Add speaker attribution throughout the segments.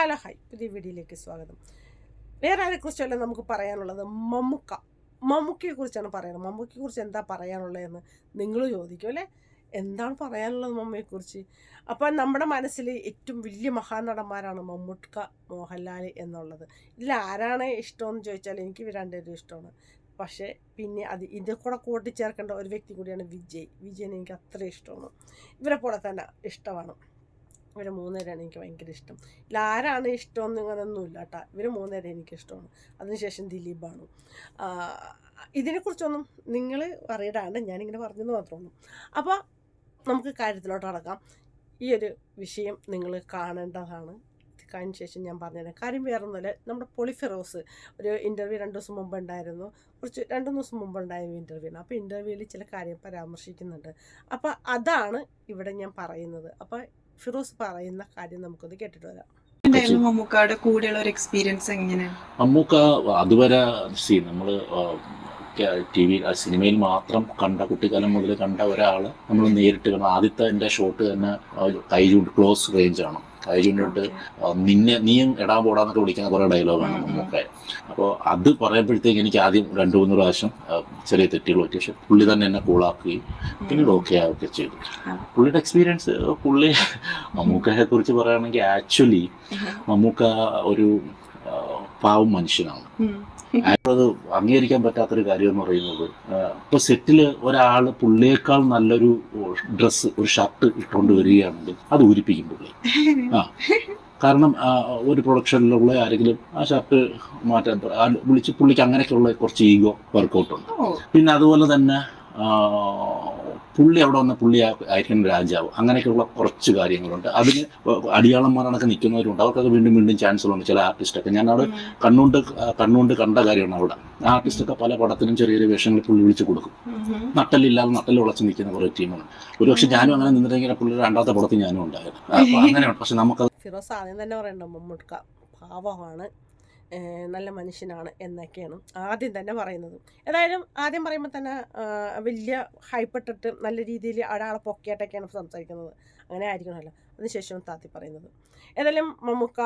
Speaker 1: Hello hi. പുതിയ വീഡിയോയിലേക്ക് സ്വാഗതം. വേറെ ആരെക്കുറിച്ചല്ല നമുക്ക് പറയാനുള്ളത്? മമ്മുക്ക. മമ്മുക്കയെക്കുറിച്ചാണ് പറയുന്നത്. മമ്മുക്കയെക്കുറിച്ച് എന്താ പറയാനുള്ളതെന്ന് നിങ്ങൾ ചോദിക്കും അല്ലേ? എന്താണ് പറയാനുള്ളത് മമ്മയെക്കുറിച്ച് അപ്പം നമ്മുടെ മനസ്സിൽ ഏറ്റവും വലിയ മഹാനടന്മാരാണ് മമ്മൂക്ക മോഹൻലാൽ എന്നുള്ളത്. ഇല്ല ആരാണ് ഇഷ്ടമെന്ന് ചോദിച്ചാൽ എനിക്ക് ഇവർ രണ്ടുപേരും ഇഷ്ടമാണ്. പക്ഷേ പിന്നെ അത് ഇതിന്റെ കൂടെ കൂട്ടിച്ചേർക്കേണ്ട ഒരു വ്യക്തി കൂടിയാണ് വിജയ്. വിജയനെ എനിക്ക് അത്ര ഇഷ്ടമാണ്. ഇവരെ പോലെ തന്നെ ഇഷ്ടമാണ്. ഇവർ മൂന്നുപേരാണ് എനിക്ക് ഭയങ്കര ഇഷ്ടം. ഇതിൽ ആരാണ് ഇഷ്ടമെന്ന് ഇല്ല കേട്ടോ ഇവർ മൂന്നുപേരെ എനിക്ക് ഇഷ്ടമാണ് അതിനുശേഷം ദിലീപാണ്. ഇതിനെക്കുറിച്ചൊന്നും നിങ്ങൾ പറയടാണ്ട് ഞാനിങ്ങനെ പറഞ്ഞെന്ന് മാത്രമേ അപ്പോൾ നമുക്ക് കാര്യത്തിലോട്ട് അടക്കാം. ഈ ഒരു വിഷയം നിങ്ങൾ കാണേണ്ടതാണ്. കഴിഞ്ഞ ശേഷം ഞാൻ പറഞ്ഞുതരാം കാര്യം വേറെ ഒന്നുമില്ല നമ്മുടെ പോളിഫെറോസ് ഒരു ഇന്റർവ്യൂ രണ്ട് ദിവസം മുമ്പ് ഉണ്ടായിരുന്നു. കുറച്ച് രണ്ട് ദിവസം മുമ്പ് ഉണ്ടായ ഇന്റർവ്യൂ അപ്പോൾ ഇന്റർവ്യൂവിൽ ചില കാര്യം പരാമർശിക്കുന്നുണ്ട്. അപ്പോൾ അതാണ് ഇവിടെ ഞാൻ പറയുന്നത്. അപ്പോൾ ഫിറോസ് പറയുന്ന കാര്യം നമുക്കൊന്ന് കേട്ടിട്ട് വരാം.
Speaker 2: മമ്മൂക്കായുടെ കൂടെയുള്ള ഒരു എക്സ്പീരിയൻസ് എങ്ങനെയാണ്?
Speaker 3: നമുക്ക് അതുവരെ സി നമ്മൾ ടി വി സിനിമയിൽ മാത്രം കണ്ട കുട്ടിക്കാലം മുതൽ കണ്ട ഒരാൾ നമ്മൾ നേരിട്ട് കാണും. ആദ്യത്തെ എന്റെ ഷോട്ട് തന്നെ കൈ ക്ലോസ് റേഞ്ച് ആണ് കൈ ചൂണ്ടിട്ട് ആ, നിന്നെ നീയും എടാ പോടാന്നൊക്കെ വിളിക്കുന്ന കുറേ ഡയലോഗാണ്. നമുക്ക് അപ്പോൾ അത് പറയുമ്പോഴത്തേക്ക് എനിക്ക് ആദ്യം രണ്ട് മൂന്ന് പ്രാവശ്യം ചെറിയ തെറ്റുകൾ പറ്റി പക്ഷെ പുള്ളി തന്നെ എന്നെ കൂളാക്കുകയും പിന്നീട് ഓക്കെ ആവുകയൊക്കെ ചെയ്തു. പുള്ളിയുടെ എക്സ്പീരിയൻസ് പുള്ളി മമ്മൂക്കയെ കുറിച്ച് പറയുകയാണെങ്കിൽ ആക്ച്വലി മമ്മൂക്ക ഒരു പാവം മനുഷ്യനാണ് അത് അംഗീകരിക്കാൻ പറ്റാത്തൊരു കാര്യം എന്ന് പറയുന്നത് ഇപ്പൊ സെറ്റിൽ ഒരാൾ പുള്ളിയേക്കാൾ നല്ലൊരു ഡ്രസ്സ് ഒരു ഷർട്ട് ഇട്ടുകൊണ്ട് വരികയാണെങ്കിൽ അത് ഊരിപ്പിക്കും പുള്ളി. ആ. കാരണം ഒരു പ്രൊഡക്ഷനിലുള്ള ആരെങ്കിലും ആ ഷർട്ട് മാറ്റാൻ വിളിച്ച് പുള്ളിക്ക് അങ്ങനെയൊക്കെയുള്ള കുറച്ച് ഈഗോ
Speaker 2: വർക്കൗട്ടുണ്ട്.
Speaker 3: പിന്നെ അതുപോലെ തന്നെ പുള്ളി അവിടെ വന്ന പുള്ളി ആയിരിക്കും രാജാവ്. അങ്ങനെയൊക്കെയുള്ള കുറച്ച് കാര്യങ്ങളുണ്ട്. അതിന് അടിയാളന്മാരണൊക്കെ നിൽക്കുന്നവരുണ്ട്. അവർക്കൊക്കെ വീണ്ടും വീണ്ടും ചാൻസുകളുണ്ട് ചില ആർട്ടിസ്റ്റൊക്കെ ഞാൻ അവിടെ കണ്ണുകൊണ്ട് കണ്ണുകൊണ്ട് കണ്ട കാര്യമാണ് അവിടെ. ആ ആർട്ടിസ്റ്റൊക്കെ പല പടത്തിനും ചെറിയ ചെറിയ വേഷങ്ങൾ പുള്ളി വിളിച്ച് കൊടുക്കും. നട്ടലില്ലാതെ നട്ടൽ ഉളച്ച് നിൽക്കുന്ന കുറേ ടീമാണ് ഒരുപക്ഷെ ഞാനും അങ്ങനെ നിന്നിട്ടെങ്കിൽ പുള്ളി രണ്ടാമത്തെ പടത്തിൽ ഞാനും ഉണ്ടായിരുന്നു. അപ്പൊ അങ്ങനെയുണ്ട്. പക്ഷെ നമുക്കത്
Speaker 1: ഫിറോസ് ആദ്യം തന്നെ പറയണ്ട മമ്മൂട്ട പാവമാണ്. നല്ല മനുഷ്യനാണ് എന്നൊക്കെയാണ് ആദ്യം തന്നെ പറയുന്നത്. ഏതായാലും ആദ്യം പറയുമ്പോൾ തന്നെ വലിയ ഹൈപ്പെട്ടിട്ട് നല്ല രീതിയിൽ ഒരാളെ പൊക്കിയായിട്ടൊക്കെയാണ് സംസാരിക്കുന്നത്. അങ്ങനെ ആയിരിക്കണമല്ലോ. അതിനുശേഷം താത്തി പറയുന്നത്. ഏതായാലും മമ്മൂക്ക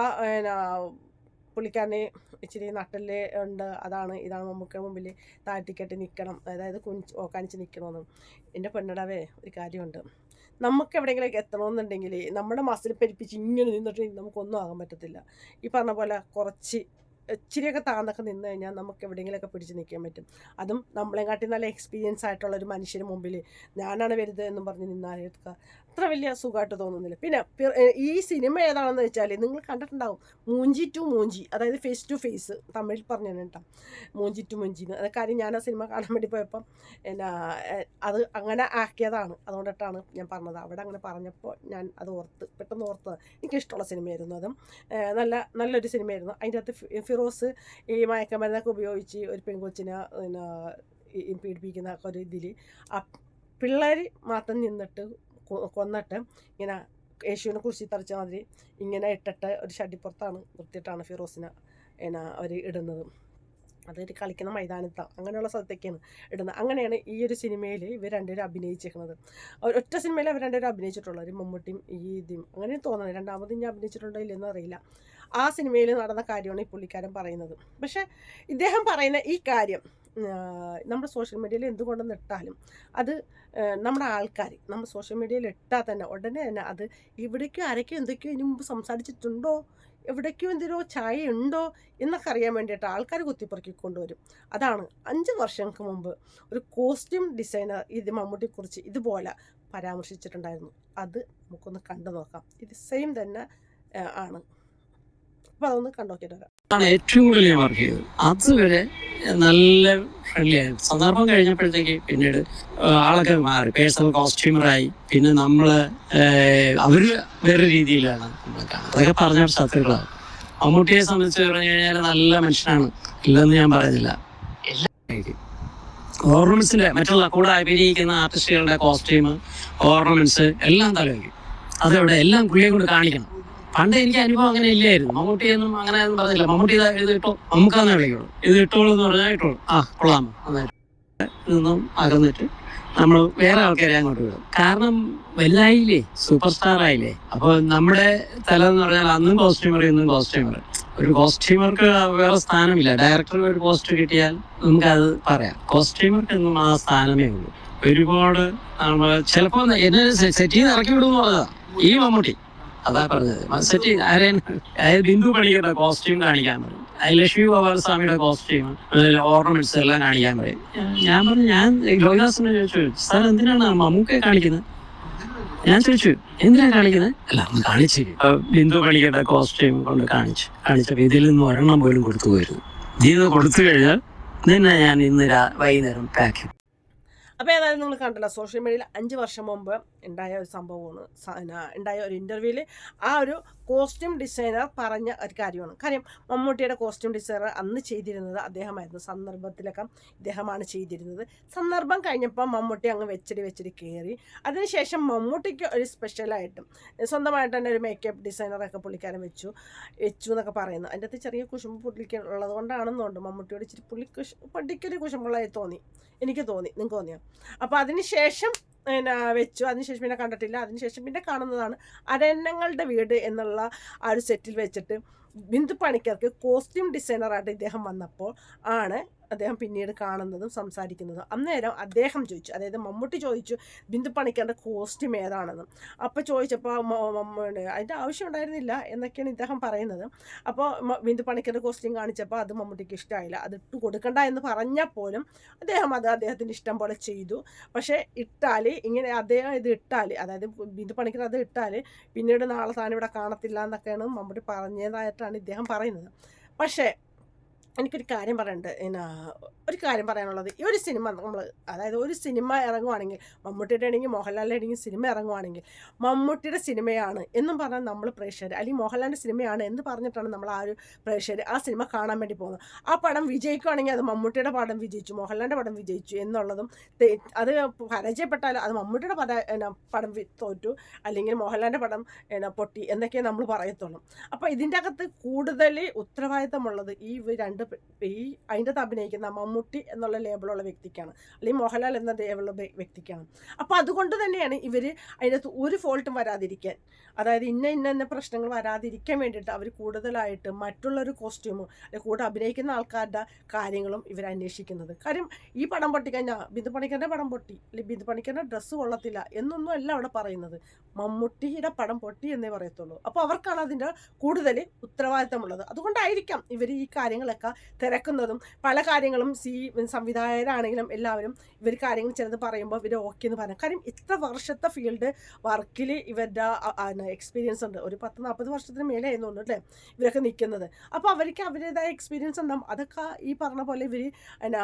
Speaker 1: പുള്ളിക്കാരനെ ഇച്ചിരി നട്ടൽ ഉണ്ട്. അതാണ് ഇതാണ് മമ്മൂക്ക മുമ്പിൽ താഴ്ത്തിക്കെട്ടി നിൽക്കണം അതായത് കുഞ്ഞ് ഓക്കാനിച്ച് നിൽക്കണമെന്ന് എന്റെ പെണ്ണടവേ ഒരു കാര്യമുണ്ട്. നമുക്ക് എവിടെയെങ്കിലേക്ക് എത്തണമെന്നുണ്ടെങ്കിൽ നമ്മുടെ മസിൽ പെരിപ്പിച്ച് ഇങ്ങനെ നിന്നിട്ട് നമുക്കൊന്നും ആകാൻ പറ്റത്തില്ല. ഈ പറഞ്ഞ പോലെ കുറച്ച് ഇച്ചിരിയൊക്കെ താന്നൊക്കെ നിന്ന് കഴിഞ്ഞാൽ നമുക്ക് എവിടെയെങ്കിലുമൊക്കെ പിടിച്ച് നിൽക്കാൻ പറ്റും. അതും നമ്മളെക്കാട്ടി നല്ല എക്സ്പീരിയൻസ് ആയിട്ടുള്ള ഒരു മനുഷ്യന് മുമ്പിൽ ഞാനാണ് വലുത് എന്നും പറഞ്ഞ് നിന്നാലെടുക്കുക അത്ര വലിയ സുഖമായിട്ട് തോന്നുന്നില്ല. പിന്നെ ഈ സിനിമ ഏതാണെന്ന് വെച്ചാൽ നിങ്ങൾ കണ്ടിട്ടുണ്ടാവും. മൂഞ്ചി ടു മൂഞ്ചി അതായത് ഫേസ് ടു ഫേസ് തമിഴിൽ പറഞ്ഞു കേട്ടോ. മൂഞ്ചി ടു മൂഞ്ചി എന്ന്. കാര്യം ഞാൻ ആ സിനിമ കാണാൻ വേണ്ടി പോയപ്പം എന്നാ അത് അങ്ങനെ ആക്കിയതാണ്. അതുകൊണ്ടിട്ടാണ് ഞാൻ പറഞ്ഞത്. അവിടെ അങ്ങനെ പറഞ്ഞപ്പോൾ ഞാൻ അത് ഓർത്ത് പെട്ടെന്ന് ഓർത്തത് എനിക്കിഷ്ടമുള്ള സിനിമയായിരുന്നു അതും. നല്ല നല്ലൊരു സിനിമയായിരുന്നു. അതിന്റെ അകത്ത് ഫിറോസ് ഈ മയക്കമരുന്നൊക്കെ ഉപയോഗിച്ച് ഒരു പെൺകൊച്ചിനെ പിന്നെ പീഡിപ്പിക്കുന്ന ഒരു ഇതിൽ ആ പിള്ളേർ മാത്രം നിന്നിട്ട് കൊന്നിട്ട് ഇങ്ങനെ യേശുവിനെ കുറിച്ച് തറച്ച മാതിരി ഇങ്ങനെ ഇട്ടിട്ട് ഒരു ഷടിപ്പുറത്താണ് നിർത്തിയിട്ടാണ് ഫിറോസിനെ എന്നാ അവർ ഇടുന്നത്. അതൊരു കളിക്കുന്ന മൈതാനത്താണ് അങ്ങനെയുള്ള സ്ഥലത്തേക്കാണ് ഇടുന്നത്. അങ്ങനെയാണ് ഈ ഒരു സിനിമയിൽ ഇവർ രണ്ടുപേരും അഭിനയിച്ചേക്കുന്നത് ഒറ്റ സിനിമയിൽ അവർ രണ്ടുപേരും അഭിനയിച്ചിട്ടുള്ളൂ. ഒരു മമ്മൂട്ടിയും ഈ ഇതും. അങ്ങനെ തോന്നുന്നത്. രണ്ടാമത് ഇനി അഭിനയിച്ചിട്ടുണ്ടോ ഇല്ലെന്ന് അറിയില്ല ആ സിനിമയിൽ നടന്ന കാര്യമാണ് ഈ പുള്ളിക്കാരൻ പറയുന്നത്. പക്ഷേ ഇദ്ദേഹം പറയുന്ന ഈ കാര്യം നമ്മുടെ സോഷ്യൽ മീഡിയയിൽ എന്തുകൊണ്ടെന്ന് ഇട്ടാലും അത് നമ്മുടെ ആൾക്കാർ നമ്മൾ സോഷ്യൽ മീഡിയയിൽ ഇട്ടാൽ തന്നെ ഉടനെ തന്നെ അത് ഇവിടേക്കും ആരൊക്കെയോ എന്തൊക്കെയോ ഇതിനു മുമ്പ് സംസാരിച്ചിട്ടുണ്ടോ എവിടേക്കും എന്തിനോ ചായ ഉണ്ടോ എന്നൊക്കെ അറിയാൻ വേണ്ടിയിട്ട് ആൾക്കാർ കുത്തിപ്പറക്കി കൊണ്ടുവരും. അതാണ് അഞ്ച് വർഷങ്ങൾക്ക് മുമ്പ് ഒരു കോസ്റ്റ്യൂം ഡിസൈനർ ഇത് മമ്മൂട്ടിയെക്കുറിച്ച് ഇതുപോലെ പരാമർശിച്ചിട്ടുണ്ടായിരുന്നു. അത് നമുക്കൊന്ന് കണ്ടു നോക്കാം ഇത് സെയിം തന്നെ ആണ്. അപ്പോൾ അതൊന്ന്
Speaker 4: ആണ് ഏറ്റവും കൂടുതൽ ഞാൻ വർക്ക് ചെയ്തത്. അതുവരെ നല്ല ഫ്രണ്ട്ലി ആയിരുന്നു. സന്ദർഭം കഴിഞ്ഞപ്പോഴത്തേക്ക് പിന്നീട് ആളൊക്കെ മാറി. പേഴ്സണൽ കോസ്റ്റ്യൂമറായി പിന്നെ നമ്മൾ ഏഹ്, അവർ വേറെ രീതിയിലാണ് അതൊക്കെ പറഞ്ഞ ശത്രുക്കളാണ്. മമ്മൂട്ടിയെ സംബന്ധിച്ച് പറഞ്ഞു കഴിഞ്ഞാൽ നല്ല മനുഷ്യനാണ്. ഇല്ലെന്ന് ഞാൻ പറയുന്നില്ല ഓർണമെന്റ്സിന്റെ മറ്റുള്ള കൂടെ അഭിനയിക്കുന്ന ആർട്ടിസ്റ്റുകളുടെ കോസ്റ്റ്യൂം ഓർണമെന്റ്സ് എല്ലാം തലവയ്ക്കും അതവിടെ എല്ലാം പുള്ളിയെ കൊണ്ട് കാണിക്കണം. പണ്ട് എനിക്ക് അനുഭവം അങ്ങനെ ഇല്ലായിരുന്നു മമ്മൂട്ടിയൊന്നും അങ്ങനെ ഒന്നും പറഞ്ഞില്ല. മമ്മൂട്ടി ഇതാ എഴുതിട്ടോ നമുക്കാന്നേ വിളിക്കുള്ളൂ ഇത് ഇട്ടോളൂ എന്ന് പറഞ്ഞാൽ ഇട്ടോളൂ ആ കൊള്ളാം. നന്നായിട്ട്. നിന്നും അകന്നിട്ട് നമ്മൾ വേറെ ആൾക്കാരെ അങ്ങോട്ട് വിടും. കാരണം വലുതായില്ലേ? സൂപ്പർ സ്റ്റാർ ആയില്ലേ അപ്പൊ നമ്മുടെ തല എന്ന് പറഞ്ഞാൽ അന്നും കോസ്റ്റ്യൂമർ ഇന്നും കോസ്റ്റ്യൂമർ ഒരു കോസ്റ്റ്യൂമർക്ക് വേറെ സ്ഥാനമില്ല. ഡയറക്ടർ ഒരു പോസ്റ്റ് കിട്ടിയാൽ നമുക്കത് പറയാം. കോസ്റ്റ്യൂമർക്ക് എന്നും ആ സ്ഥാനമേ ഉള്ളൂ. ഒരുപാട് നമ്മൾ ചിലപ്പോ എന്നെ സെറ്റ് ചെയ്ത് ഇറക്കി വിടുമെന്ന് പറഞ്ഞതാ. ഈ മമ്മൂട്ടി. അതാ പറഞ്ഞത്. മത്സരി ആരെയും അതായത് ബിന്ദു പണിയുടെ കോസ്റ്റ്യൂം കാണിക്കാൻ പറയും. ലക്ഷ്മി ലക്ഷ്മി ഗോപാലസ്വാമിയുടെ കോസ്റ്റ്യൂം ഓർണമെന്റ്സ് എല്ലാം കാണിക്കാൻ പറയും. ഞാൻ പറഞ്ഞു ഞാൻ ലോഹിദാസിനെ ചോദിച്ചു സാർ എന്തിനാണ് മമ്മൂക്കെ കാണിക്കുന്നത്? ഞാൻ ചോദിച്ചു എന്തിനാണ് കാണിക്കുന്നത്? അല്ല ഒന്ന് കാണിച്ചു. ബിന്ദു പണിയുടെ കോസ്റ്റ്യൂം കൊണ്ട് കാണിച്ചു. കാണിച്ചപ്പോൾ ഇതിൽ നിന്ന് ഒരെണ്ണം പോലും കൊടുത്തു പോയിരുന്നു നിന്ന് കൊടുത്തു കഴിഞ്ഞാൽ നിന്നെ ഞാൻ ഇന്ന് വൈകുന്നേരം പാക്ക്
Speaker 1: അപ്പോൾ ഏതായാലും നിങ്ങൾ കണ്ടല്ലോ സോഷ്യൽ മീഡിയയിൽ അഞ്ച് വർഷം മുമ്പ് ഉണ്ടായ ഒരു സംഭവമാണ്. ഉണ്ടായ ഒരു ഇന്റർവ്യൂവിൽ ആ ഒരു കോസ്റ്റ്യൂം ഡിസൈനർ പറഞ്ഞ ഒരു കാര്യമാണ്. കാര്യം മമ്മൂട്ടിയുടെ കോസ്റ്റ്യൂം ഡിസൈനർ അന്ന് ചെയ്തിരുന്നത് അദ്ദേഹമായിരുന്നു. സന്ദർഭത്തിലൊക്കെ ഇദ്ദേഹമാണ് ചെയ്തിരുന്നത്. സന്ദർഭം കഴിഞ്ഞപ്പോൾ മമ്മൂട്ടി അങ്ങ് വെച്ചിട്ട് വെച്ചിട്ട് കയറി അതിനുശേഷം മമ്മൂട്ടിക്ക് ഒരു സ്പെഷ്യലായിട്ടും സ്വന്തമായിട്ട് തന്നെ ഒരു മേക്കപ്പ് ഡിസൈനറൊക്കെ പുള്ളിക്കാരൻ വെച്ചു. വെച്ചു എന്നൊക്കെ പറയുന്നു. അതിന്റെ അകത്ത് ചെറിയ കുശുമ്പ് പുള്ളിക്ക് ഉള്ളത് കൊണ്ടാണെന്നുണ്ട് മമ്മൂട്ടിയോട് ഇച്ചിരി പുള്ളി കുശ് പൊട്ടിക്കൊരു കുശുമ്പുള്ളതായി തോന്നി. എനിക്ക് തോന്നി. നിങ്ങൾക്ക് തോന്നിയോ? അപ്പോൾ അതിനുശേഷം പിന്നെ വെച്ചു. അതിനുശേഷം പിന്നെ കണ്ടിട്ടില്ല. അതിനുശേഷം പിന്നെ കാണുന്നതാണ് അരണ്യങ്ങളുടെ വീട് എന്നുള്ള ആ ഒരു സെറ്റിൽ വെച്ചിട്ട് ബിന്ദു പണിക്കർക്ക് കോസ്റ്റ്യൂം ഡിസൈനറായിട്ട് ഇദ്ദേഹം വന്നപ്പോൾ ആണ് അദ്ദേഹം പിന്നീട് കാണുന്നതും സംസാരിക്കുന്നതും. അന്നേരം അദ്ദേഹം ചോദിച്ചു അതായത് മമ്മൂട്ടി ചോദിച്ചു ബിന്ദു പണിക്കറിന്റെ കോസ്റ്റ്യൂം ഏതാണെന്ന്? അപ്പോൾ ചോദിച്ചപ്പോൾ അതിന്റെ ആവശ്യം ഉണ്ടായിരുന്നില്ല എന്നൊക്കെയാണ് ഇദ്ദേഹം പറയുന്നത്. അപ്പോൾ ബിന്ദു പണിക്കരുടെ കോസ്റ്റ്യൂം കാണിച്ചപ്പോൾ അത് മമ്മൂട്ടിക്ക് ഇഷ്ടമായില്ല അത് ഇട്ട് കൊടുക്കണ്ട എന്ന് പറഞ്ഞാൽ പോലും അദ്ദേഹം അത് അദ്ദേഹത്തിന്റെ ഇഷ്ടം പോലെ ചെയ്തു. പക്ഷേ ഇട്ടാൽ ഇങ്ങനെ അദ്ദേഹം ഇത് ഇട്ടാൽ അതായത് ബിന്ദു പണിക്കർ അത് ഇട്ടാൽ പിന്നീട് നാളെ താൻ ഇവിടെ കാണത്തില്ല എന്നൊക്കെയാണ് മമ്മൂട്ടി പറഞ്ഞതായിട്ടാണ് ഇദ്ദേഹം പറയുന്നത്. പക്ഷേ എനിക്കൊരു കാര്യം പറയണ്ട് എന്നാ ഒരു കാര്യം പറയാനുള്ളത്. ഈ ഒരു സിനിമ നമ്മൾ അതായത് ഒരു സിനിമ ഇറങ്ങുവാണെങ്കിൽ മമ്മൂട്ടിയുടെ ആണെങ്കിൽ മോഹൻലാലിന്റെ ആണെങ്കിൽ സിനിമ ഇറങ്ങുവാണെങ്കിൽ മമ്മൂട്ടിയുടെ സിനിമയാണ് എന്നും പറഞ്ഞാൽ നമ്മൾ പ്രേക്ഷകർ. അല്ലെങ്കിൽ മോഹൻലാലിന്റെ സിനിമയാണ് എന്ന് പറഞ്ഞിട്ടാണ് നമ്മൾ ആ ഒരു പ്രേക്ഷകർ ആ സിനിമ കാണാൻ വേണ്ടി പോകുന്നത്. ആ പടം വിജയിക്കുകയാണെങ്കിൽ അത് മമ്മൂട്ടിയുടെ പടം വിജയിച്ചു മോഹൻലാലിന്റെ പടം വിജയിച്ചു എന്നുള്ളതും അത് പരാജയപ്പെട്ടാൽ അത് മമ്മൂട്ടിയുടെ പട പടം തോറ്റു. അല്ലെങ്കിൽ മോഹൻലാലിന്റെ പടം പൊട്ടി എന്നൊക്കെ നമ്മൾ പറയത്തുള്ളൂ. അപ്പോൾ ഇതിന്റെ അകത്ത് കൂടുതൽ ഉത്തരവാദിത്തമുള്ളത് ഈ രണ്ട് പേ- ഈ അതിന്റെ അകത്ത് അഭിനയിക്കുന്ന മമ്മൂട്ടി എന്നുള്ള ലേബിളുള്ള വ്യക്തിക്കാണ്. അല്ലെങ്കിൽ മോഹൻലാൽ എന്ന ലേബിളുള്ള വ്യ- വ്യക്തിക്കാണ്. അപ്പോൾ അതുകൊണ്ട് തന്നെയാണ് ഇവർ അതിനകത്ത് ഒരു ഫോൾട്ടും വരാതിരിക്കാൻ. അതായത് ഇന്ന ഇന്ന ഇന്ന പ്രശ്നങ്ങൾ വരാതിരിക്കാൻ വേണ്ടിയിട്ട് അവർ കൂടുതലായിട്ട് മറ്റുള്ളൊരു കോസ്റ്റ്യൂമും അല്ലെങ്കിൽ കൂടെ അഭിനയിക്കുന്ന ആൾക്കാരുടെ കാര്യങ്ങളും ഇവർ അന്വേഷിക്കുന്നത്. കാര്യം ഈ പടം പൊട്ടിക്കഴിഞ്ഞാൽ ബിന്ദു പണിക്കരുടെ പടം പൊട്ടി. അല്ലെങ്കിൽ ബിന്ദു പണിക്കരുടെ ഡ്രസ്സ് കൊള്ളത്തില്ല എന്നൊന്നും അല്ല അവിടെ പറയുന്നത്. മമ്മൂട്ടിയുടെ പടം പൊട്ടി എന്നേ പറയത്തുള്ളൂ. അപ്പോൾ അവർക്കാണ് അതിന്റെ കൂടുതൽ ഉത്തരവാദിത്തമുള്ളത്. അതുകൊണ്ടായിരിക്കാം ഇവർ ഈ കാര്യങ്ങളൊക്കെ തിരക്കുന്നതും പല കാര്യങ്ങളും സി സംവിധായകരാണെങ്കിലും എല്ലാവരും ഇവർ കാര്യങ്ങൾ ചിലത് പറയുമ്പോൾ ഇവർ ഓക്കെ എന്ന് പറയാം കാര്യം ഇത്ര വർഷത്തെ ഫീൽഡ് വർക്കിൽ ഇവരുടെ എക്സ്പീരിയൻസ് ഉണ്ട്. ഒരു പത്ത് നാൽപ്പത് വർഷത്തിന് മേലെ ആയിരുന്നു അല്ലേ ഇവരൊക്കെ നിൽക്കുന്നത്. അപ്പോൾ അവർക്ക് അവരുടേതായ എക്സ്പീരിയൻസ് ഉണ്ടാകും അതൊക്കെ ഈ പറഞ്ഞ പോലെ ഇവർ എന്നാ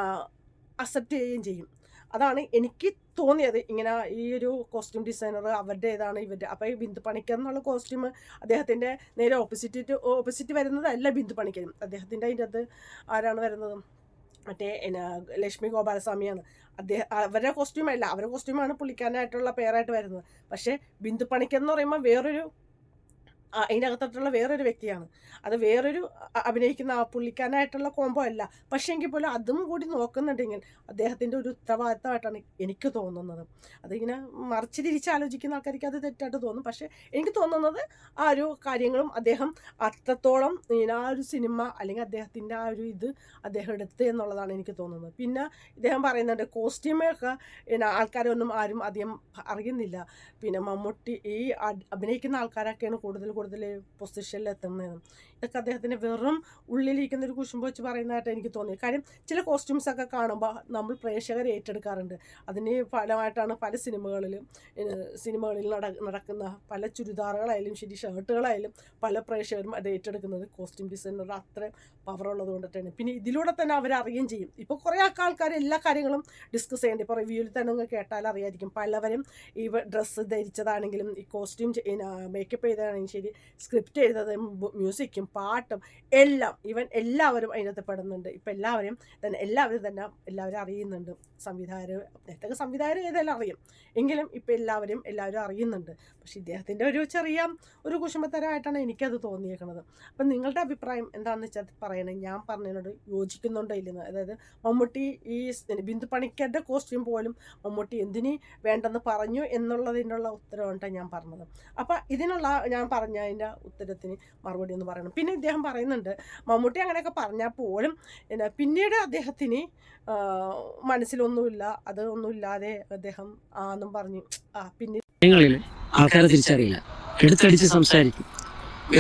Speaker 1: അക്സെപ്റ്റ് ചെയ്യുകയും ചെയ്യും. അതാണ് എനിക്ക് തോന്നിയത് ഇങ്ങനെ ഈ ഒരു കോസ്റ്റ്യൂം ഡിസൈനർ അവരുടെ ഇതാണ് ഇവരുടെ. അപ്പോൾ ഈ ബിന്ദു പണിക്കർ എന്നുള്ള കോസ്റ്റ്യൂം അദ്ദേഹത്തിന്റെ നേരെ ഓപ്പോസിറ്റ് ഓപ്പോസിറ്റ് വരുന്നതല്ല ബിന്ദു പണിക്കരും അദ്ദേഹത്തിന്റെ അതിന്റെ അത് ആരാണ് വരുന്നത്? മറ്റേ എന്നാ ലക്ഷ്മി ഗോപാലസ്വാമിയാണ്. അദ്ദേഹം അവരുടെ കോസ്റ്റ്യൂമല്ല അവരുടെ കോസ്റ്റ്യൂമാണ് പുള്ളിക്കാരനായിട്ടുള്ള പേരായിട്ട് വരുന്നത്. പക്ഷേ ബിന്ദു പണിക്കർ എന്ന് പറയുമ്പോൾ വേറൊരു അതിനകത്തോട്ടുള്ള വേറൊരു വ്യക്തിയാണ്. അത് വേറൊരു അഭിനയിക്കുന്ന ആ പുള്ളിക്കാനായിട്ടുള്ള കോംബോ അല്ല. പക്ഷേ എങ്കിൽ പോലും അതും കൂടി നോക്കുന്നുണ്ടെങ്കിൽ അദ്ദേഹത്തിന്റെ ഒരു ഉത്തരവാദിത്തമായിട്ടാണ് എനിക്ക് തോന്നുന്നത്. അതിങ്ങനെ മറിച്ച് തിരിച്ച് ആലോചിക്കുന്ന ആൾക്കാർക്ക് അത് തെറ്റായിട്ട് തോന്നും. പക്ഷേ എനിക്ക് തോന്നുന്നത് ആ ഒരു കാര്യങ്ങളും അദ്ദേഹം അത്രത്തോളം ആ ഒരു സിനിമ അല്ലെങ്കിൽ അദ്ദേഹത്തിന്റെ ആ ഒരു ഇത് അദ്ദേഹം എടുത്ത് എന്നുള്ളതാണ് എനിക്ക് തോന്നുന്നത്. പിന്നെ ഇദ്ദേഹം പറയുന്നുണ്ട് കോസ്റ്റ്യൂമൊക്കെ ആൾക്കാരൊന്നും ആരും അധികം അറിയുന്നില്ല. പിന്നെ മമ്മൂട്ടി ഈ അഭിനയിക്കുന്ന ആൾക്കാരൊക്കെയാണ് കൂടുതൽ കൂടുതൽ പൊസിഷനിൽ എത്തുന്നത്. ഇതൊക്കെ അദ്ദേഹത്തിന് വെറും ഉള്ളിലിരിക്കുന്ന ഒരു കുശുമ്പ് വെച്ച് പറയുന്നതായിട്ട് എനിക്ക് തോന്നി കാര്യം ചില കോസ്റ്റ്യൂംസ് ഒക്കെ കാണുമ്പോൾ നമ്മൾ പ്രേക്ഷകർ ഏറ്റെടുക്കാറുണ്ട്. അതിന് ഫലമായിട്ടാണ് പല സിനിമകളിലും സിനിമകളിൽ നട നടക്കുന്ന പല ചുരിദാറുകളായാലും ശരി ഷർട്ടുകളായാലും പല പ്രേക്ഷകരും അത് ഏറ്റെടുക്കുന്നത് കോസ്റ്റ്യൂം ഡിസൈനർ അത്രയും പവർ ഉള്ളത് കൊണ്ടിട്ടാണ്. പിന്നെ ഇതിലൂടെ തന്നെ അവർ അറിയുകയും ചെയ്യും. ഇപ്പോൾ കുറേ ആൾക്കാർ എല്ലാ കാര്യങ്ങളും ഡിസ്കസ് ചെയ്യേണ്ടി ഇപ്പോൾ റിവ്യൂവിൽ തന്നെ നിങ്ങൾ കേട്ടാൽ അറിയായിരിക്കും. പലവരും ഈ ഡ്രസ്സ് ധരിച്ചതാണെങ്കിലും ഈ കോസ്റ്റ്യൂം മേക്കപ്പ് ചെയ്തതാണെങ്കിലും ശരി സ്ക്രിപ്റ്റ് ചെയ്തതും മ്യൂസിക്കും പാട്ടും എല്ലാം ഇവൻ എല്ലാവരും അതിനകത്ത് പെടുന്നുണ്ട്. ഇപ്പം എല്ലാവരും തന്നെ എല്ലാവരും തന്നെ എല്ലാവരും അറിയുന്നുണ്ട്. സംവിധായകർ നേരത്തെ സംവിധായകർ ഏതെല്ലാം അറിയും. എങ്കിലും ഇപ്പം എല്ലാവരും എല്ലാവരും അറിയുന്നുണ്ട്. പക്ഷെ ഇദ്ദേഹത്തിന്റെ ഒരു ചെറിയ ഒരു കുശുമത്തരമായിട്ടാണ് എനിക്കത് തോന്നിയേക്കുന്നത് അപ്പം നിങ്ങളുടെ അഭിപ്രായം എന്താണെന്ന് വെച്ചാൽ പറയണേ. ഞാൻ പറഞ്ഞതിനോട് യോജിക്കുന്നുണ്ടോ ഇല്ലെന്ന്. അതായത് മമ്മൂട്ടി ഈ ബിന്ദു പണിക്കരുടെ കോസ്റ്റ്യൂം പോലും മമ്മൂട്ടി എന്തിന് വേണ്ടെന്ന് പറഞ്ഞു എന്നുള്ളതിനുള്ള ഉത്തരവാണ് ഞാൻ പറഞ്ഞത്. അപ്പം ഇതിനുള്ള ഞാൻ പറഞ്ഞതിന്റെ ഉത്തരത്തിന് മറുപടി എന്ന് പറയണം. പിന്നെ ഇദ്ദേഹം പറയുന്നുണ്ട് മമ്മൂട്ടി അങ്ങനെയൊക്കെ പറഞ്ഞാൽ പോലും പിന്നെ പിന്നീട് അദ്ദേഹത്തിന് മനസ്സിലൊന്നുമില്ല അത് ഒന്നുമില്ലാതെ അദ്ദേഹം ആന്നും പറഞ്ഞു. ആ പിന്നെ
Speaker 4: ആൾക്കാരെ തിരിച്ചറിയില്ല. എടുത്തടിച്ച് സംസാരിക്കും.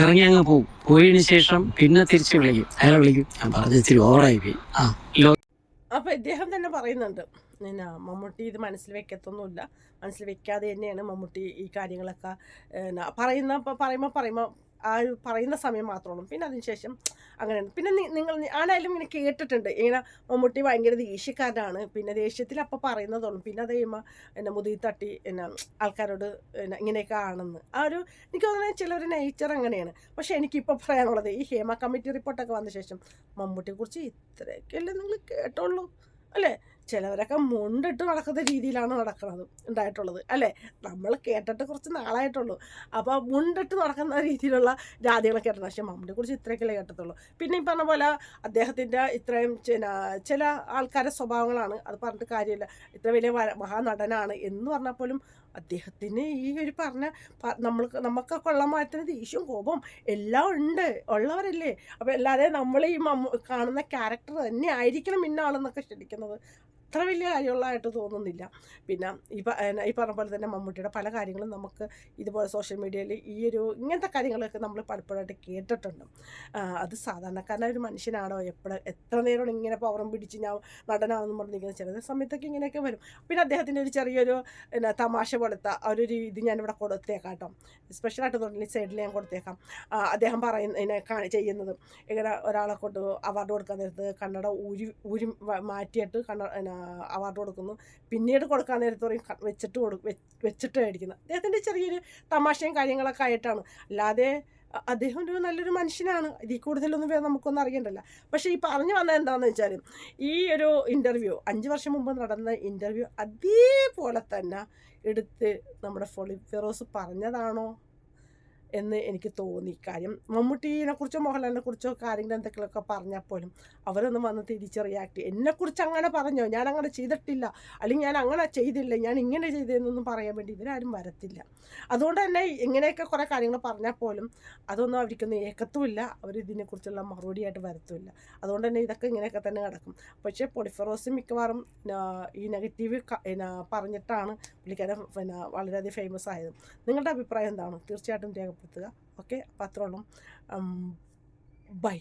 Speaker 4: ഇറങ്ങി അങ്ങ് പോകും. പോയതിന് ശേഷം പിന്നെ തിരിച്ചു വിളിക്കും. അയാളെ വിളിക്കും. ഞാൻ പറഞ്ഞ ഇത്തിരി ഓവറായി പോയി. ആ
Speaker 1: അപ്പോൾ ഇദ്ദേഹം തന്നെ പറയുന്നുണ്ട് പിന്നെ മമ്മൂട്ടി ഇത് മനസ്സിൽ വെക്കത്തൊന്നുമില്ല. മനസ്സിൽ വെക്കാതെ തന്നെയാണ് മമ്മൂട്ടി ഈ കാര്യങ്ങളൊക്കെ പറയുന്ന പറയുമ്പോൾ പറയുമ്പോൾ ആ ഒരു പറയുന്ന സമയം മാത്രമുള്ളൂ പിന്നെ അതിനുശേഷം അങ്ങനെയാണ് പിന്നെ നിങ്ങൾ ആണായാലും ഇങ്ങനെ കേട്ടിട്ടുണ്ട്. ഇങ്ങനെ മമ്മൂട്ടി ഭയങ്കര ദേഷ്യക്കാരനാണ്. പിന്നെ ദേഷ്യത്തിൽ അപ്പോൾ പറയുന്നതുള്ളൂ പിന്നെ അത് കഴിയുമ്പോൾ എന്നെ മുതി തട്ടി എന്നെ ആൾക്കാരോട് എന്നെ ഇങ്ങനെയൊക്കെ ആണെന്ന്. ആ ഒരു എനിക്ക് തോന്നുന്നത് ചിലർ നേച്ചർ അങ്ങനെയാണ്. പക്ഷേ എനിക്കിപ്പോൾ പറയാനുള്ളത് ഈ ഹേമ കമ്മിറ്റി റിപ്പോർട്ടൊക്കെ വന്ന ശേഷം മമ്മൂട്ടിയെക്കുറിച്ച് ഇത്രയൊക്കെയല്ലേ നിങ്ങൾ കേട്ടോളൂ. അല്ലേ? ചിലവരൊക്കെ മുണ്ടിട്ട് നടക്കുന്ന രീതിയിലാണ് നടക്കുന്നത് ഉണ്ടായിട്ടുള്ളത് അല്ലേ? നമ്മൾ കേട്ടിട്ട് കുറച്ച് നാളായിട്ടുള്ളൂ. അപ്പോൾ മുണ്ടിട്ട് നടക്കുന്ന രീതിയിലുള്ള ജാതികളൊക്കെ കേട്ടത് പക്ഷേ മമ്മൂട്ടിയെ കുറിച്ച് ഇത്രയൊക്കെയല്ലേ കേട്ടത്തുള്ളൂ. പിന്നെ ഈ പറഞ്ഞ പോലെ അദ്ദേഹത്തിന്റെ ഇത്രയും ചില ആൾക്കാരുടെ സ്വഭാവങ്ങളാണ്. അത് പറഞ്ഞിട്ട് കാര്യമില്ല. ഇത്ര വലിയ മഹാനടനാണ് എന്ന് പറഞ്ഞാൽ പോലും അദ്ദേഹത്തിന് ഈ ഒരു പറഞ്ഞ നമ്മൾ നമുക്കൊക്കെ ഉള്ള മാറ്റത്തിന് ദേഷ്യവും കോപം എല്ലാം ഉണ്ട്. ഉള്ളവരല്ലേ? അപ്പോൾ അല്ലാതെ നമ്മൾ ഈ കാണുന്ന ക്യാരക്ടർ തന്നെ ആയിരിക്കണം ഇന്ന ആളെന്നൊക്കെ ക്ഷണിക്കുന്നത് അത്ര വലിയ കാര്യമുള്ളതായിട്ട് തോന്നുന്നില്ല. പിന്നെ ഈ ഈ പറഞ്ഞ പോലെ തന്നെ മമ്മൂട്ടിയുടെ പല കാര്യങ്ങളും നമുക്ക് ഇതുപോലെ സോഷ്യൽ മീഡിയയിൽ ഈ ഒരു ഇങ്ങനത്തെ കാര്യങ്ങളൊക്കെ നമ്മൾ പലപ്പോഴായിട്ട് കേട്ടിട്ടുണ്ട്. അത് സാധാരണക്കാരനായ ഒരു മനുഷ്യനാണോ? എപ്പോഴും എത്ര നേരം ഇങ്ങനെ പവറും പിടിച്ച് ഞാൻ നടനാണെന്ന് പറഞ്ഞിരിക്കുന്നത്? ചില സമയത്തൊക്കെ ഇങ്ങനെയൊക്കെ വരും. പിന്നെ അദ്ദേഹത്തിന്റെ ഒരു ചെറിയൊരു പിന്നെ തമാശ പോലത്തെ ഒരു രീതി ഞാനിവിടെ കൊടുത്തേക്കാം കേട്ടോ. സ്പെഷ്യലായിട്ട് തോന്നില്ല സൈഡിൽ ഞാൻ കൊടുത്തേക്കാം. അദ്ദേഹം പറയുന്ന ചെയ്യുന്നത്. ഇങ്ങനെ ഒരാളെ കൊണ്ട് അവാർഡ് കൊടുക്കാൻ നേരത്ത് കണ്ണട ഊരി ഊരി മാറ്റിയിട്ട് കണ്ണ അവാർഡ് കൊടുക്കുന്നു. പിന്നീട് കൊടുക്കാൻ നേരത്ത് പറയും വെച്ചിട്ട് കൊടു വെച്ചിട്ട് മേടിക്കുന്നത് അദ്ദേഹത്തിന്റെ ചെറിയൊരു തമാശയും കാര്യങ്ങളൊക്കെ ആയിട്ടാണ്. അല്ലാതെ അദ്ദേഹം ഒരു നല്ലൊരു മനുഷ്യനാണ്. ഇതിൽ കൂടുതലൊന്നും വേ- നമുക്കൊന്നും അറിയണ്ടല്ല. പക്ഷേ ഈ പറഞ്ഞു വന്നത് എന്താണെന്ന് വെച്ചാൽ ഈ ഒരു ഇന്റർവ്യൂ അഞ്ച് വർഷം മുമ്പ് നടന്ന ഇന്റർവ്യൂ അതേപോലെ തന്നെ എടുത്ത് നമ്മുടെ ഫൊളി ഫിറോസ് പറഞ്ഞതാണോ? എന്ന് എനിക്ക് തോന്നി. കാര്യം മമ്മൂട്ടീനെ കുറിച്ചോ മോഹൻലാലിനെ കുറിച്ചോ കാര്യങ്ങൾ എന്തൊക്കെയൊക്കെ പറഞ്ഞാൽ പോലും അവരൊന്നും വന്ന് തിരിച്ച് റിയാക്ട് എന്നെക്കുറിച്ച് അങ്ങനെ പറഞ്ഞോ? ഞാൻ അങ്ങനെ ചെയ്തിട്ടില്ല. അല്ലെങ്കിൽ ഞാൻ അങ്ങനെ ചെയ്തില്ല. ഞാൻ ഇങ്ങനെ ചെയ്തതെന്നൊന്നും പറയാൻ വേണ്ടി ഇവരാരും വരത്തില്ല. അതുകൊണ്ട് തന്നെ ഇങ്ങനെയൊക്കെ കുറേ കാര്യങ്ങൾ പറഞ്ഞാൽ പോലും അതൊന്നും അവർക്കൊന്നും ഏക്കത്തുമില്ല. അവർ ഇതിനെക്കുറിച്ചുള്ള മറുപടിയായിട്ട് വരത്തുമില്ല. അതുകൊണ്ട് തന്നെ ഇതൊക്കെ ഇങ്ങനെയൊക്കെ തന്നെ നടക്കും. പക്ഷേ പൊളിഫറോസ് മിക്കവാറും ഈ നെഗറ്റീവ് പറഞ്ഞിട്ടാണ് പുള്ളിക്കാരൻ പിന്നെ വളരെയധികം ഫേമസ് ആയത്. നിങ്ങളുടെ അഭിപ്രായം എന്താണ്? തീർച്ചയായിട്ടും രേഖപ്പെടുത്തുക ഓക്കെ? അപ്പോൾ അത്രയുള്ളൂ ബൈ.